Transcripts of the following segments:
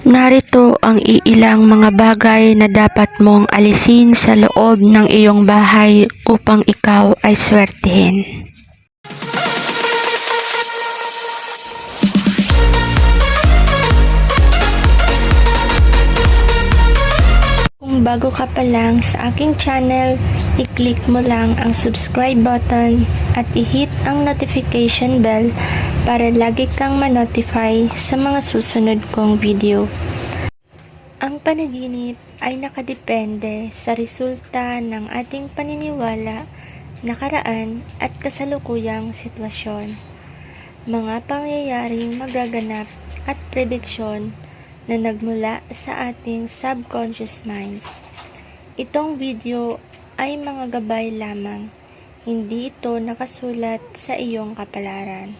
Narito ang iilang mga bagay na dapat mong alisin sa loob ng iyong bahay upang ikaw ay swertihin. Kung bago ka pa lang sa aking channel, i-click mo lang ang subscribe button at i-hit ang notification bell para lagi kang ma-notify sa mga susunod kong video. Ang panaginip ay nakadepende sa resulta ng ating paniniwala, nakaraan at kasalukuyang sitwasyon. Mga pangyayaring magaganap at prediksyon na nagmula sa ating subconscious mind. Itong video ay mga gabay lamang, hindi ito nakasulat sa iyong kapalaran.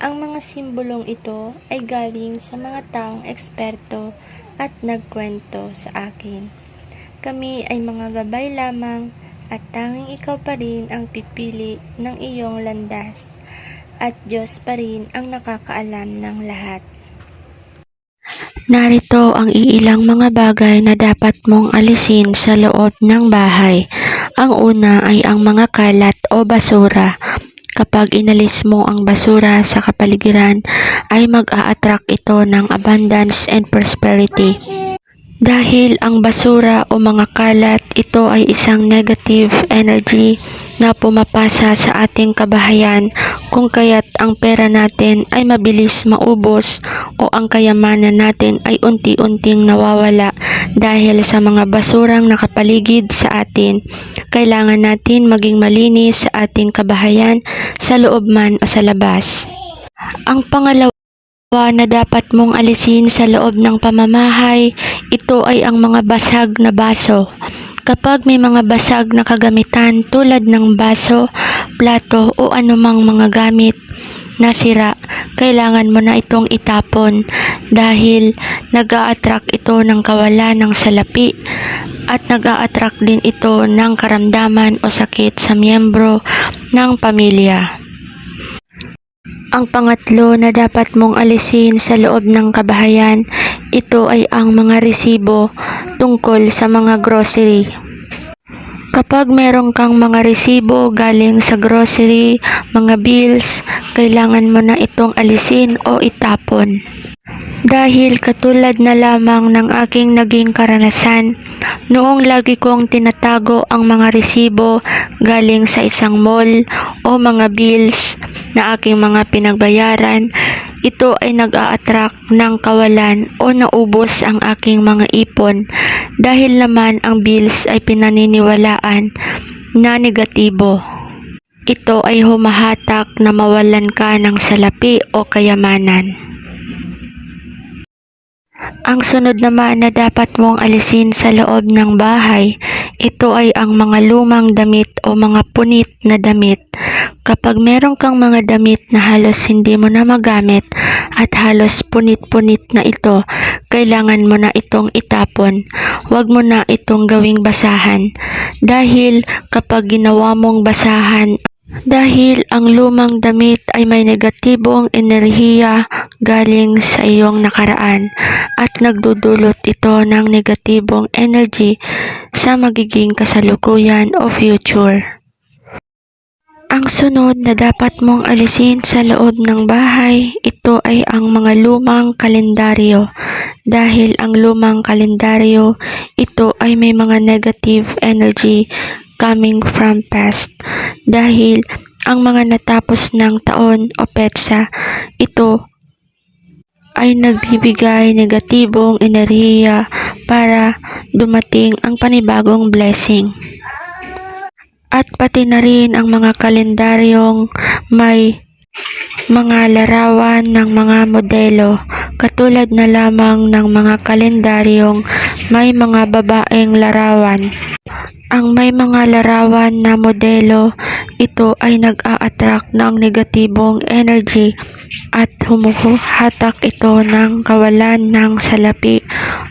Ang mga simbolong ito ay galing sa mga taong eksperto at nagkwento sa akin. Kami ay mga gabay lamang at tanging ikaw pa rin ang pipili ng iyong landas at Diyos pa rin ang nakakaalam ng lahat. Narito ang iilang mga bagay na dapat mong alisin sa loob ng bahay. Ang una ay ang mga kalat o basura. Kapag inalis mo ang basura sa kapaligiran, ay mag-a-attract ito ng abundance and prosperity. Dahil ang basura o mga kalat, ito ay isang negative energy na pumapasa sa ating kabahayan kung kaya't ang pera natin ay mabilis maubos o ang kayamanan natin ay unti-unting nawawala dahil sa mga basurang nakapaligid sa atin. Kailangan natin maging malinis sa ating kabahayan sa loob man o sa labas. Ang pangalawa na dapat mong alisin sa loob ng pamamahay, ito ay ang mga basag na baso. Kapag may mga basag na kagamitan tulad ng baso, plato o anumang mga gamit na sira, kailangan mo na itong itapon dahil nag attract ito ng kawalan ng salapi at nag attract din ito ng karamdaman o sakit sa miyembro ng pamilya. Ang pangatlo na dapat mong alisin sa loob ng kabahayan, ito ay ang mga resibo tungkol sa mga grocery. Kapag meron kang mga resibo galing sa grocery, mga bills, kailangan mo na itong alisin o itapon. Dahil katulad na lamang ng aking naging karanasan, noong lagi kong tinatago ang mga resibo galing sa isang mall o mga bills na aking mga pinagbayaran, ito ay nag-a-attract ng kawalan o naubos ang aking mga ipon dahil naman ang bills ay pinaniniwalaan na negatibo. Ito ay humahatak na mawalan ka ng salapi o kayamanan. Ang sunod naman na dapat mong alisin sa loob ng bahay, ito ay ang mga lumang damit o mga punit na damit. Kapag meron kang mga damit na halos hindi mo na magamit at halos punit-punit na ito, kailangan mo na itong itapon. Huwag mo na itong gawing basahan. Dahil kapag ginawa mong basahan dahil ang lumang damit ay may negatibong enerhiya galing sa iyong nakaraan at nagdudulot ito ng negatibong energy sa magiging kasalukuyan o future. Ang sunod na dapat mong alisin sa loob ng bahay, ito ay ang mga lumang kalendaryo. Dahil ang lumang kalendaryo, ito ay may mga negative energy coming from past. Dahil ang mga natapos ng taon o petsa, ito ay nagbibigay negatibong enerhiya para dumating ang panibagong blessing. At pati na rin ang mga kalendaryong may mga larawan ng mga modelo katulad na lamang ng mga kalendaryong may mga babaeng larawan. Ang may mga larawan na modelo, ito ay nag-a-attract ng negatibong energy at humuhatak ito ng kawalan ng salapi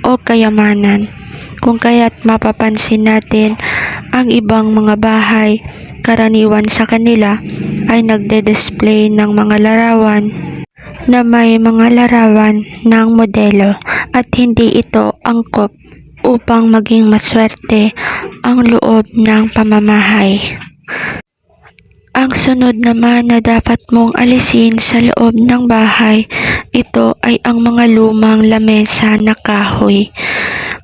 o kayamanan. Kung kaya't mapapansin natin ang ibang mga bahay, karaniwan sa kanila ay nagde-display ng mga larawan na may mga larawan ng modelo at hindi ito angkop upang maging maswerte ang loob ng pamamahay. Ang sunod naman na dapat mong alisin sa loob ng bahay, ito ay ang mga lumang lamesa na kahoy.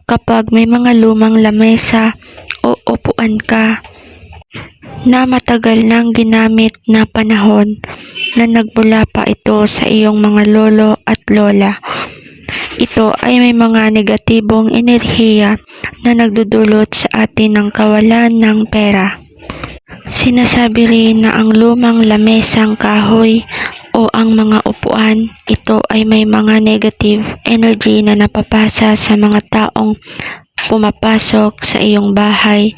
Kapag may mga lumang lamesa o upuan ka na matagal nang ginamit na panahon na nagmula pa ito sa iyong mga lolo at lola. Ito ay may mga negatibong enerhiya na nagdudulot sa atin ng kawalan ng pera. Sinasabi rin na ang lumang lamesang kahoy o ang mga upuan, ito ay may mga negative energy na napapasa sa mga taong pumapasok sa iyong bahay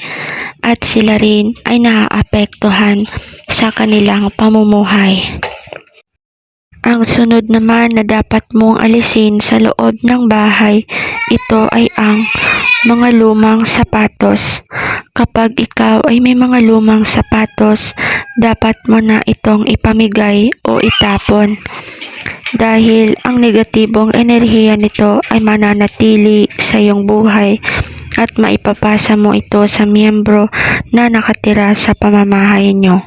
at sila rin ay naaapektuhan sa kanilang pamumuhay. Ang sunod naman na dapat mong alisin sa loob ng bahay, ito ay ang mga lumang sapatos. Kapag ikaw ay may mga lumang sapatos, dapat mo na itong ipamigay o itapon. Dahil ang negatibong enerhiya nito ay mananatili sa iyong buhay at maipapasa mo ito sa miyembro na nakatira sa pamamahay nyo.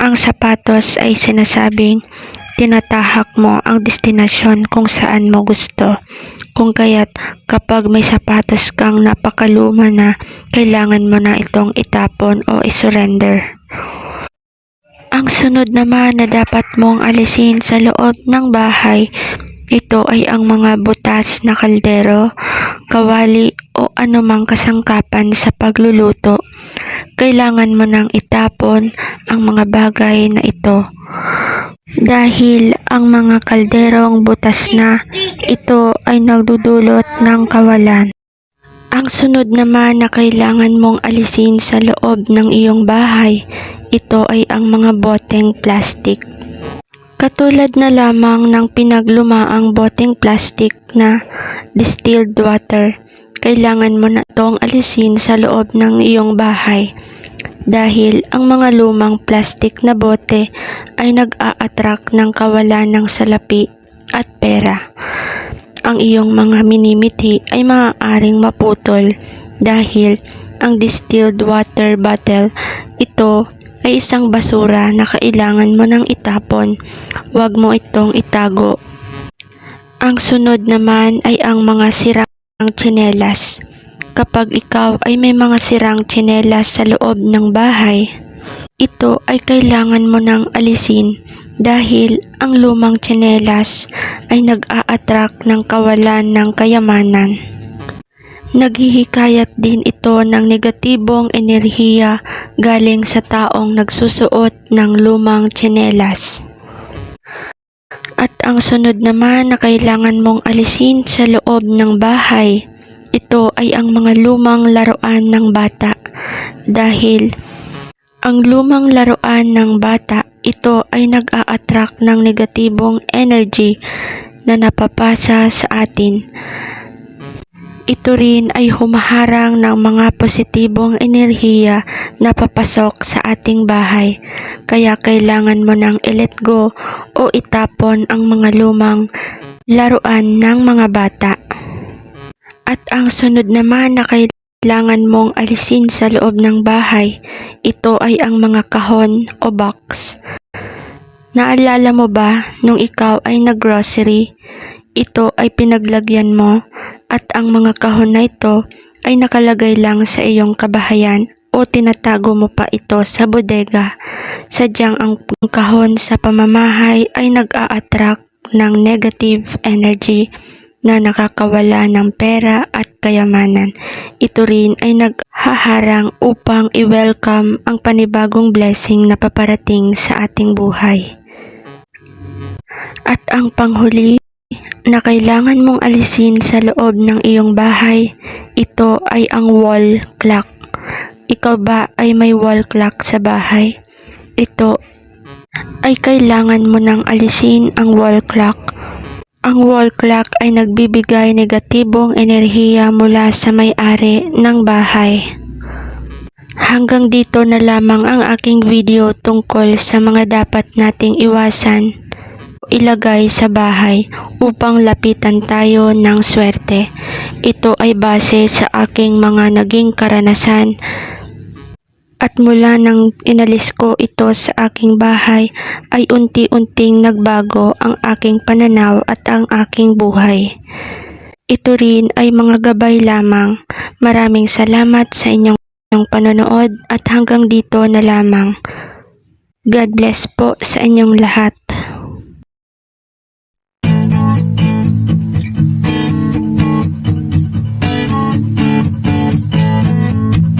Ang sapatos ay sinasabing tinatahak mo ang destinasyon kung saan mo gusto. Kung kaya't kapag may sapatos kang napakaluma na, kailangan mo na itong itapon o isurrender. Ang sunod naman na dapat mong alisin sa loob ng bahay, ito ay ang mga butas na kaldero, kawali o anumang kasangkapan sa pagluluto. Kailangan mo nang itapon ang mga bagay na ito. Dahil ang mga kalderong butas na ito ay nagdudulot ng kawalan. Ang sunod naman na kailangan mong alisin sa loob ng iyong bahay, ito ay ang mga boteng plastic. Katulad na lamang ng pinaglumaang boteng plastic na distilled water, kailangan mo na itong alisin sa loob ng iyong bahay dahil ang mga lumang plastic na bote ay nag-a-attract ng kawalan ng salapi at pera. Ang iyong mga minimiti ay maaaring maputol dahil ang distilled water bottle ito ay isang basura na kailangan mo nang itapon. Huwag mo itong itago. Ang sunod naman ay ang mga sirang tsinelas. Kapag ikaw ay may mga sirang tsinelas sa loob ng bahay, ito ay kailangan mo nang alisin dahil ang lumang tsinelas ay nag-a-attract ng kawalan ng kayamanan. Naghihikayat din ito ng negatibong enerhiya galing sa taong nagsusuot ng lumang tsinelas. At ang sunod naman na kailangan mong alisin sa loob ng bahay, ito ay ang mga lumang laruan ng bata dahil ang lumang laruan ng bata ito ay nag-a-attract ng negatibong energy na napapasa sa atin. Ito rin ay humaharang ng mga positibong enerhiya na papasok sa ating bahay. Kaya kailangan mo nang i-let go o itapon ang mga lumang laruan ng mga bata. At ang sunod naman na kailangan mong alisin sa loob ng bahay, ito ay ang mga kahon o box. Naalala mo ba nung ikaw ay naggrocery? Ito ay pinaglagyan mo at ang mga kahon na ito ay nakalagay lang sa iyong kabahayan o tinatago mo pa ito sa bodega. Sadyang ang kahon sa pamamahay ay nag-a-attract ng negative energy na nakakawala ng pera at kayamanan. Ito rin ay naghaharang upang i-welcome ang panibagong blessing na paparating sa ating buhay. At ang panghuli na kailangan mong alisin sa loob ng iyong bahay, ito ay ang wall clock. Ikaw ba ay may wall clock sa bahay? Ito ay kailangan mo nang alisin ang wall clock. Ang wall clock ay nagbibigay negatibong enerhiya mula sa may-ari ng bahay. Hanggang dito na lamang ang aking video tungkol sa mga dapat nating iwasan ilagay sa bahay upang lapitan tayo ng swerte. Ito ay base sa aking mga naging karanasan at mula nang inalis ko ito sa aking bahay ay unti-unting nagbago ang aking pananaw at ang aking buhay. Ito rin ay mga gabay lamang. Maraming salamat sa inyong inyong panonood at hanggang dito na lamang. God bless po sa inyong lahat.